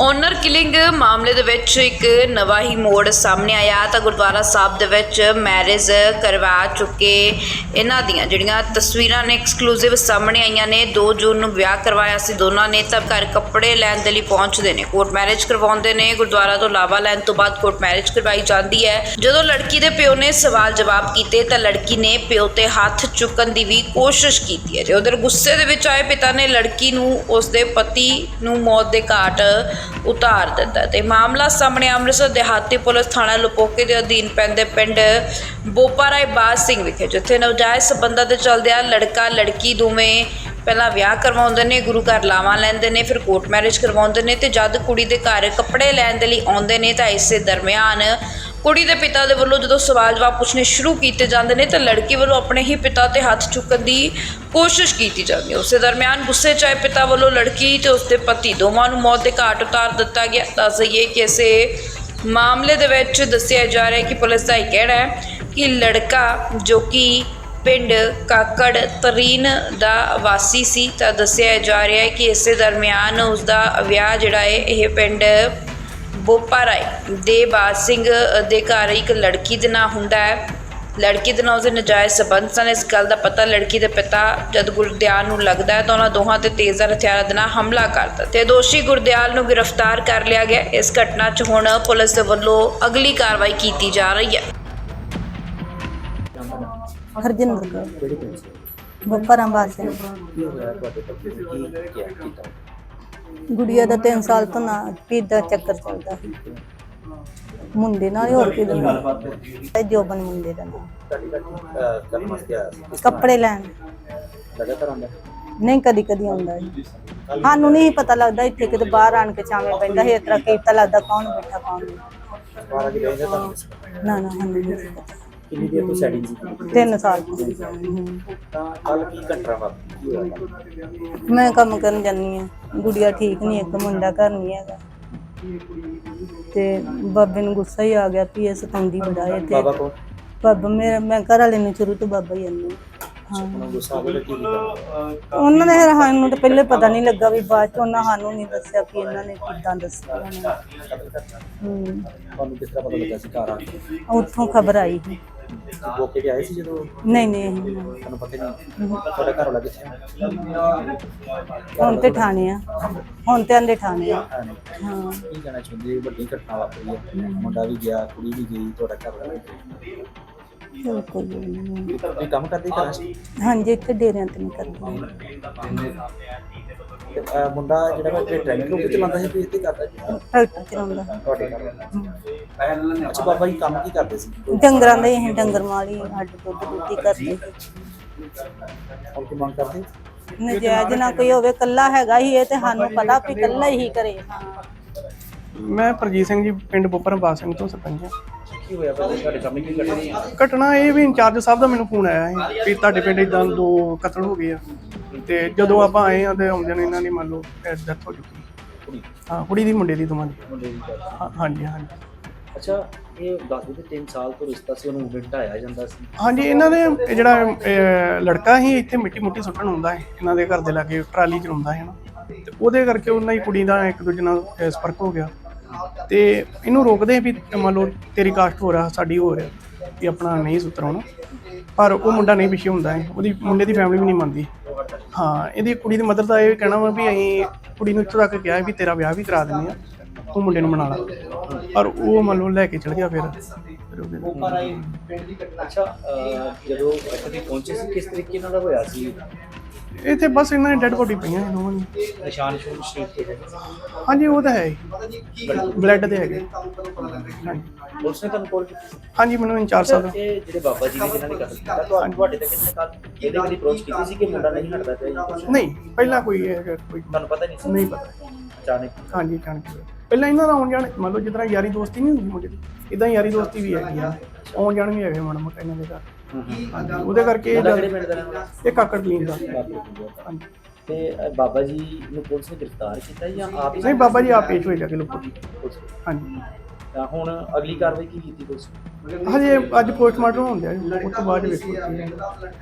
Owner killing ਮਾਮਲੇ ਦੇ ਵਿੱਚ ਇੱਕ ਨਵਾਂ ਹੀ ਮੋੜ ਸਾਹਮਣੇ ਆਇਆ ਤਾਂ ਗੁਰਦੁਆਰਾ ਸਾਹਿਬ ਦੇ ਵਿੱਚ ਮੈਰਿਜ ਕਰਵਾ ਚੁੱਕੇ ਇਹਨਾਂ ਦੀਆਂ, ਜਿਹੜੀਆਂ ਤਸਵੀਰਾਂ ਨੇ ਐਕਸਕਲੂਸਿਵ ਸਾਹਮਣੇ ਆਈਆਂ ਨੇ। 2 ਜੂਨ ਨੂੰ ਵਿਆਹ ਕਰਵਾਇਆ ਸੀ ਦੋਨਾਂ ਨੇ ਤਾਂ ਘਰ ਕੱਪੜੇ ਲੈਣ ਦੇ ਲਈ ਪਹੁੰਚਦੇ ਨੇ। ਕੋਰਟ ਮੈਰਿਜ ਕਰਵਾਉਂਦੇ ਨੇ, ਗੁਰਦੁਆਰਾ ਤੋਂ ਲਾਵਾ ਲੈਣ ਤੋਂ ਬਾਅਦ ਕੋਰਟ ਮੈਰਿਜ ਕਰਵਾਈ ਜਾਂਦੀ ਹੈ। ਜਦੋਂ ਲੜਕੀ ਦੇ ਪਿਓ ਨੇ ਸਵਾਲ ਜਵਾਬ ਕੀਤੇ ਤਾਂ ਲੜਕੀ ਨੇ ਪਿਓ ਤੇ ਹੱਥ ਚੁੱਕਣ ਦੀ ਵੀ ਕੋਸ਼ਿਸ਼ ਕੀਤੀ ਹੈ। ਤੇ ਉਧਰ ਗੁੱਸੇ ਦੇ ਵਿੱਚ ਆਏ ਪਿਤਾ ਨੇ ਲੜਕੀ ਨੂੰ ਉਸ ਦੇ ਪਤੀ ਨੂੰ ਮੌਤ ਦੇ ਘਾਟ ਉਤਾਰ ਦਿੱਤਾ ਤੇ ਮਾਮਲਾ ਸਾਹਮਣੇ ਅੰਮ੍ਰਿਤਸਰ ਦਿਹਾਤੀ ਪੁਲਿਸ ਥਾਣਾ ਲੁਪੋਕੇ ਦੇ ਅਧੀਨ ਪੈਂਦੇ ਪਿੰਡ ਬੋਪਾਰਾਏ ਬਾਜ ਸਿੰਘ ਵਿਖੇ, ਜਿੱਥੇ ਨਵਜਾਇਜ਼ ਸਬੰਧਾਂ ਦੇ ਚੱਲਦਿਆਂ ਲੜਕਾ, ਲੜਕੀ ਦੋਵੇਂ ਪਹਿਲਾਂ ਵਿਆਹ ਕਰਵਾਉਂਦੇ ਨੇ, ਗੁਰੂ ਘਰ ਲਾਵਾਂ ਲੈਂਦੇ ਨੇ, ਫਿਰ ਕੋਰਟ ਮੈਰਿਜ ਕਰਵਾਉਂਦੇ ਨੇ ਤੇ ਜਦ ਕੁੜੀ ਦੇ ਘਰ ਕੱਪੜੇ ਲੈਣ ਦੇ ਲਈ ਆਉਂਦੇ ਨੇ ਤਾਂ ਇਸੇ ਦਰਮਿਆਨ ਕੁੜੀ ਦੇ ਪਿਤਾ ਦੇ ਵੱਲੋਂ ਜਦੋਂ ਸਵਾਲ ਜਵਾਬ ਪੁੱਛਣੇ ਸ਼ੁਰੂ ਕੀਤੇ ਜਾਂਦੇ ਨੇ ਤਾਂ ਲੜਕੀ ਵੱਲੋਂ ਆਪਣੇ ਹੀ ਪਿਤਾ ਤੇ ਹੱਥ ਚੁੱਕਣ ਦੀ ਕੋਸ਼ਿਸ਼ ਕੀਤੀ ਜਾਂਦੀ ਹੈ। ਉਸੇ ਦਰਮਿਆਨ ਗੁੱਸੇ 'ਚ ਆਏ ਪਿਤਾ ਵੱਲੋਂ ਲੜਕੀ ਤੇ ਉਸਦੇ ਪਤੀ ਦੋਵਾਂ ਨੂੰ ਮੌਤ ਦੇ ਘਾਟ ਉਤਾਰ ਦਿੱਤਾ ਗਿਆ। ਦੱਸ ਦਈਏ ਕਿ ਇਸੇ ਮਾਮਲੇ ਦੇ ਵਿੱਚ ਦੱਸਿਆ ਜਾ ਰਿਹਾ ਹੈ ਕਿ ਪੁਲਿਸ ਦਾ ਇਹ ਕਹਿਣਾ ਹੈ ਕਿ ਲੜਕਾ ਜੋ ਕਿ ਪਿੰਡ ਕਾਕੜ ਤਰੀਨ ਦਾ ਵਾਸੀ ਸੀ ਤਾਂ ਦੱਸਿਆ ਜਾ ਰਿਹਾ ਹੈ ਕਿ ਇਸੇ ਦਰਮਿਆਨ ਉਸ ਦਾ ਵਿਆਹ ਜਿਹੜਾ ਹੈ, ਇਹ ਪਿੰਡ ਬੋਪਾ ਰਾਏ ਦੇ ਬਾਦ ਸਿੰਘ ਦੇ ਘਰ ਇੱਕ ਲੜਕੀ ਦੇ ਨਾਂ ਹੁੰਦਾ ਹੈ। ਲੜਕੀ ਦੇ ਨਾਲ ਉਸਦੇ ਨਜਾਇਜ਼ ਸਬੰਧ ਸਨ। ਇਸ ਗੱਲ ਦਾ ਪਤਾ ਲੜਕੀ ਦੇ ਪਿਤਾ ਜਦ ਗੁਰਦਿਆਲ ਨੂੰ ਲੱਗਦਾ ਹੈ। ਤਾਂ ਉਹਨਾਂ ਦੋਹਾਂ ਤੇ ਤੇਜ਼ਰ ਹਥਿਆਰਾਂ ਦੇ ਨਾਲ ਹਮਲਾ ਕਰਦਾ ਤੇ ਦੋਸ਼ੀ ਗੁਰਦਿਆਲ ਨੂੰ ਗ੍ਰਿਫਤਾਰ ਕਰ ਲਿਆ ਗਿਆ ਇਸ ਘਟਨਾ 'ਚ ਹੁਣ ਪੁਲਿਸ ਦੇ ਵੱਲੋਂ ਅਗਲੀ ਕਾਰਵਾਈ ਕੀਤੀ ਜਾ ਰਹੀ ਹੈ। ਹਰਜਿੰਦਰ ਕੌਰ। ਕਿਹੜੀ ਪਿੰਡ ਸੀ ਬੱਪਰਾਂ ਬਾਸੇ ਕੀ ਹੋਇਆ? ਤੁਹਾਡੇ ਪਤੀ ਨੂੰ ਕੀ ਕਿਹਾ? ਕੀਤਾ ਗੁੜੀਆ ਦਾ 3 ਸਾਲ ਤੋਂ ਨਾ ਪੀ ਚੱਕਰ ਚੱਲਦਾ ਸੀ। ਮੁੰਡੇ ਨਾਲ ਹੀ ਹੋਰ ਕੀ ਦਾ ਜੋਬਨ ਮੁੰਡੇ ਦਾ ਨਾਮ। ਕੱਪੜੇ ਲੈਣ। ਲਗਾਤਾਰ ਆਉਂਦਾ ਨਹੀਂ, ਕਦੀ ਕਦੀ ਆਉਂਦਾ ਜੀ। ਸਾਨੂੰ ਨਹੀਂ ਪਤਾ ਲੱਗਦਾ ਇੱਥੇ ਕਿਤੇ ਬਾਹਰ ਆਣ ਕੇ ਛਾਵੇਂ ਪੈਂਦਾ ਹੈ ਇਸ ਤਰ੍ਹਾਂ ਕੀ ਪਤਾ ਲੱਗਦਾ ਕੌਣ ਬੈਠਾ, ਕੌਣ ਨਹੀਂ। ਨਾ ਨਾ, ਸਾਨੂੰ ਨਹੀਂ ਕਿੰਨੀ ਦੇਰ ਤੋਂ ਸੈਟਿੰਗ ਸੀ? 3 ਸਾਲ ਤੋਂ। ਹਮ। ਤਾਂ ਕੱਲ ਕੀ ਘਟਨਾ ਵਾਪਰੀ? ਕੀ ਹੋਇਆ? ਕੱਲ੍ਹ? ਮੈਂ ਕੰਮ ਕਰਨ ਜਾਂਦੀ ਆ ਗੁੜੀਆ ਠੀਕ ਨਹੀਂ ਇੱਕ ਮੁੰਡਾ ਘਰ ਨਹੀਂ ਹੈਗਾ। ਤੇ ਬਾਬੇ ਨੂੰ ਗੁੱਸਾ ਹੀ ਆ ਗਿਆ ਵੀ ਇਹ ਸਤਾਉਂਦੀ ਬੜਾ ਹੈ ਤੇ ਬਾਬਾ ਕੋ ਬਾਬਾ ਮੇਰਾ ਮੈਂ ਘਰ ਵਾਲੇ ਨੂੰ ਸ਼ੁਰੂ ਤੋਂ ਬਾਬਾ ਹੀ ਹਾਂ। ਉਹਨਾਂ ਗੁੱਸਾ ਆ ਗਿਆ ਕੀ ਕੀਤਾ? ਉਹਨਾਂ ਨੇ ਸਾਨੂੰ ਤਾਂ ਪਹਿਲੇ ਪਤਾ ਨਹੀਂ ਲੱਗਾ ਵੀ ਬਾਅਦ ਚ ਉਹਨਾਂ ਸਾਨੂੰ ਨਹੀਂ ਦੱਸਿਆ ਕਿ ਇਹਨਾਂ ਨੇ ਕਿੱਦਾਂ ਦੱਸਿਆ ਉਹਨਾਂ ਨੇ ਕਤਲ ਤੁਹਾਨੂੰ ਕਿਸ ਤਰ੍ਹਾਂ ਪਤਾ ਲੱਗਾ ਸੀ ਘਰ ਆ ਕੇ? ਉੱਥੋਂ ਖਬਰ ਆਈ ਸੀ। ਮੌਕੇ ਤੇ ਆਏ ਸੀ ਜਦੋਂ ਨਹੀਂ ਨਹੀਂ ਨਹੀਂ। ਤੁਹਾਨੂੰ ਪਤਾ ਨਹੀਂ ਤੁਹਾਡਾ ਘਰ ਵਾਲਾ ਕਿੱਥੇ ਹੈ ਹੁਣ ਤੇ ਠਾਣੇ ਆ ਹੁਣ ਤੇ ਆਂਦੇ ਠਾਣੇ ਆ ਹੈ ਨਹੀਂ। ਹਾਂ ਕੀ ਕਹਿਣਾ ਚਾਹੁੰਦੇ ਹੋ? ਵੱਡੀ ਘਟਨਾ ਵਾਪਰੀ ਹੈ ਮੁੰਡਾ ਵੀ ਗਿਆ ਕੁੜੀ ਵੀ ਗਈ ਤੁਹਾਡਾ ਘਰ ਵਾਲਾ। ਚਲੋ ਕੋਈ ਗੱਲ ਨਹੀਂ ਤੁਸੀਂ ਕੰਮ ਕਰਦੇ ਘਰਾਂ? 'ਚ ਹਾਂਜੀ ਇੱਥੇ ਡੇਰਿਆਂ ਤੇ ਨਹੀਂ ਕਰਦੀ। ਤੇ, ਅਹ, ਮੁੰਡਾ ਜਿਹੜਾ ਵਾ ਤੇ ਟ੍ਰੈਨਿੰਗ ਰੂਮ ਵਿੱਚ ਚਲਾਉਂਦਾ ਸੀ? ਇੱਥੇ ਕਰਦਾ ਜੀ ਫੈਕਟਰੀ ਚਲਾਉਂਦਾ ਤੁਹਾਡੇ ਵਾਲਾ। ਅੱਛਾ ਬਾਬਾ ਜੀ ਕੰਮ ਕੀ ਕਰਦੇ ਸੀ? ਡੰਗਰਾਂ ਦੇ ਅਸੀਂ ਡੰਗਰ ਮਾਲੀ ਹੱਡ ਦੁੱਧ ਰੋਟੀ ਕਰਦੇ ਹੁਣ ਕੀ ਮੰਗ ਕਰਦੇ? ਨਜਾਇਜ਼ ਨਾ ਕੋਈ ਹੋਵੇ ਕੱਲਾ ਹੈਗਾ ਹੀ ਇਹ ਤੇ ਸਾਨੂੰ ਪਤਾ ਵੀ ਕੱਲਾ ਹੀ ਕਰੇ। ਹਾਂ ਮੈਂ ਪ੍ਰਜੀਤ ਸਿੰਘ ਜੀ ਪਿੰਡ ਬੋਪਰ ਬਾਗ ਸਿੰਘ ਤੋਂ ਸਰਪੰਚ ਹਾਂ। ਕੀ ਹੋਇਆ ਬਾਬਾ ਤੁਹਾਡੇ ਸਾਹਮਣੇ ਕੀ ਘਟਨਾ ਘਟਨਾ ਇਹ ਵੀ ਇੰਚਾਰਜ ਸਾਹਿਬ ਦਾ ਮੈਨੂੰ ਫੋਨ ਆਇਆ ਸੀ ਵੀ ਤੁਹਾਡੇ ਪਿੰਡ ਇਦਾਂ ਦੋ ਕਤਲ ਹੋ ਗਏ ਆ। ਤੇ ਜਦੋਂ ਆਪਾਂ ਆਏ ਆ ਤੇ ਆਉਂਦਿਆਂ ਨੂੰ ਇਹਨਾਂ ਦੀ ਮੰਨ ਲਓ ਡੈਥ ਹੋ ਚੁੱਕੀ। ਹਾਂ ਕੁੜੀ ਦੀ ਮੁੰਡੇ ਦੀ ਦੋਵਾਂ ਦੀ। ਹਾਂ- ਹਾਂਜੀ ਹਾਂਜੀ। ਅੱਛਾ ਇਹ ਦੱਸ ਦਿਓ ਕਿ 3 ਸਾਲ ਤੋਂ ਰਿਸ਼ਤਾ ਸੀ ਉਹਨੂੰ ਵਟਾਇਆ ਜਾਂਦਾ ਸੀ। ਹਾਂਜੀ ਇਹਨਾਂ ਦੇ ਇਹ ਜਿਹੜਾ ਅਹ, ਲੜਕਾ ਸੀ ਇੱਥੇ ਮਿੱਟੀ ਮੁੱਟੀ ਸੁੱਟਣ ਹੁੰਦਾ ਹੈ ਇਹਨਾਂ ਦੇ ਘਰ ਦੇ ਲਾਗੇ ਟਰਾਲੀ ਚਲਾਉਂਦਾ ਹੈ ਨਾ ਤੇ ਉਹਦੇ ਕਰਕੇ ਉਹਨਾਂ ਦੀ ਕੁੜੀ ਦਾ ਇੱਕ ਦੂਜੇ ਨਾਲ ਅਹ, ਸੰਪਰਕ ਹੋ ਗਿਆ। ਤੇ ਇਹਨੂੰ ਰੋਕਦੇ ਵੀ ਮੰਨ ਲਓ ਤੇਰੀ ਕਾਸਟ ਹੋ ਰਿਹਾ ਸਾਡੀ ਹੋ ਰਿਹਾ ਵੀ ਆਪਣਾ ਨਹੀਂ ਸੁਤਰਾਉਣਾ। ਪਰ ਉਹ ਮੁੰਡਾ ਨਹੀਂ ਪਿੱਛੇ ਹੁੰਦਾ ਹੈ ਉਹਦੀ ਮੁੰਡੇ ਦੀ ਫੈਮਿਲੀ ਵੀ ਨਹੀਂ ਮੰਨਦੀ। ਹਾਂ, ਇਹਦੀ ਕੁੜੀ ਦੀ ਮਦਰ ਦਾ ਇਹ ਕਹਿਣਾ ਵਾ ਵੀ ਅਸੀਂ ਕੁੜੀ ਨੂੰ ਇੱਥੋਂ ਤੱਕ ਕਿਹਾ ਵੀ ਤੇਰਾ ਵਿਆਹ ਵੀ ਕਰਾ ਦਿੰਦੇ ਆ, ਉਹ ਮੁੰਡੇ ਨੂੰ ਮਨਾ ਲਾ। ਪਰ ਉਹ ਮੰਨ ਲਓ ਲੈ ਕੇ ਚਲ ਗਿਆ ਫਿਰ। ਫਿਰ ਉਹਦੇ ਅੱਛਾ ਜਦੋਂ ਇੱਥੇ ਪਹੁੰਚੇ ਸੀ, ਕਿਸ ਤਰੀਕੇ ਨਾਲ ਹੋਇਆ ਸੀ? ਇੱਥੇ ਬਸ ਇਹਨਾਂ ਦੀ ਡੈਡ ਬੋਡੀ ਪਈਆਂ ਨੇ ਦੋਵਾਂ ਦੀ ਨਿਸ਼ਾਨ ਸ਼ੂਨ ਸ਼ਰੀਰ ਤੇ ਹੈ ਹਾਂਜੀ ਉਹ ਤਾਂ ਹੈ ਹੀ। ਬਲੱਡ ਦੇ ਹੈਗੇ। ਹਾਂਜੀ। ਪੁਲਿਸ ਨੇ ਤੁਹਾਨੂੰ ਕਾਲ ਕੀਤੀ? ਸੀ ਹਾਂਜੀ ਮੈਨੂੰ ਇੰਚਾਰਜ ਸਾਹਿਬ ਇਹ ਜਿਹੜੇ ਬਾਬਾ ਜੀ ਨੇ ਜਿਨ੍ਹਾਂ ਨੇ ਕਤਲ ਕੀਤਾ ਤੁਹਾਨੂੰ ਤੁਹਾਡੇ ਤੇ ਕਿੰਨੇ ਕਾਲ ਇਹਦੇ ਕਦੀ ਅਪਰੋਚ ਕੀਤੀ ਸੀ ਕਿ ਮੁੰਡਾ ਨਹੀਂ ਹਟਦਾ ਪਿਆ ਜਾਂ? ਨਹੀਂ ਪਹਿਲਾਂ ਕੋਈ ਇਹ ਹੈਗਾ ਕੋਈ ਤੁਹਾਨੂੰ ਪਤਾ ਨਹੀਂ ਸੀ? ਨਹੀਂ ਪਤਾ। ਅਚਾਨਕ ਹਾਂਜੀ ਜਾਣ ਕੇ ਪਹਿਲਾਂ ਇਹਨਾਂ ਦਾ ਆਉਣ ਜਾਣ ਮੰਨ ਲਓ ਜਿੱਦਾਂ ਯਾਰੀ ਦੋਸਤੀ ਨਹੀਂ ਹੁੰਦੀ ਮੁੰਡੇ ਦੀ ਇਦਾਂ ਯਾਰੀ ਦੋਸਤੀ ਵੀ ਹੈਗੀ ਆ। ਆਉਣ ਜਾਣ ਵੀ ਹੈਗੇ ਮਾੜਾ ਮੋਟਾ ਇਹਨਾਂ ਦੇ ਘਰ। ਉਹਦੇ ਕਰਕੇ ਇਹ ਕਿਹੜੇ ਪਿੰਡ ਦਾ ਰਹਿਣ ਵਾਲਾ? ਇਹ ਕਾਕੜ ਕਲੀਨ ਦਾ। ਹਾਂਜੀ। ਤੇ ਬਾਬਾ ਜੀ ਨੂੰ ਪੁਲਿਸ ਨੇ ਗ੍ਰਿਫਤਾਰ ਕੀਤਾ ਜਾਂ ਆਪ ਹੀ ਨਹੀਂ ਬਾਬਾ ਜੀ ਆਪ ਪੇਸ਼ ਹੋਏ ਜਾ ਕੇ ਲੋਕੋ ਪੁਲਿਸ ਨੇ? ਹਾਂਜੀ। ਤਾਂ ਹੁਣ ਅਗਲੀ ਕਾਰਵਾਈ ਕੀ ਕੀਤੀ ਪੁਲਿਸ ਨੇ? ਹਜੇ ਅੱਜ ਪੋਸਟਮਾਰਟਮ ਹੁੰਦਿਆ ਉਸ ਤੋਂ ਬਾਅਦ ਵੇਖੋ। ਕੀ ਹੈ।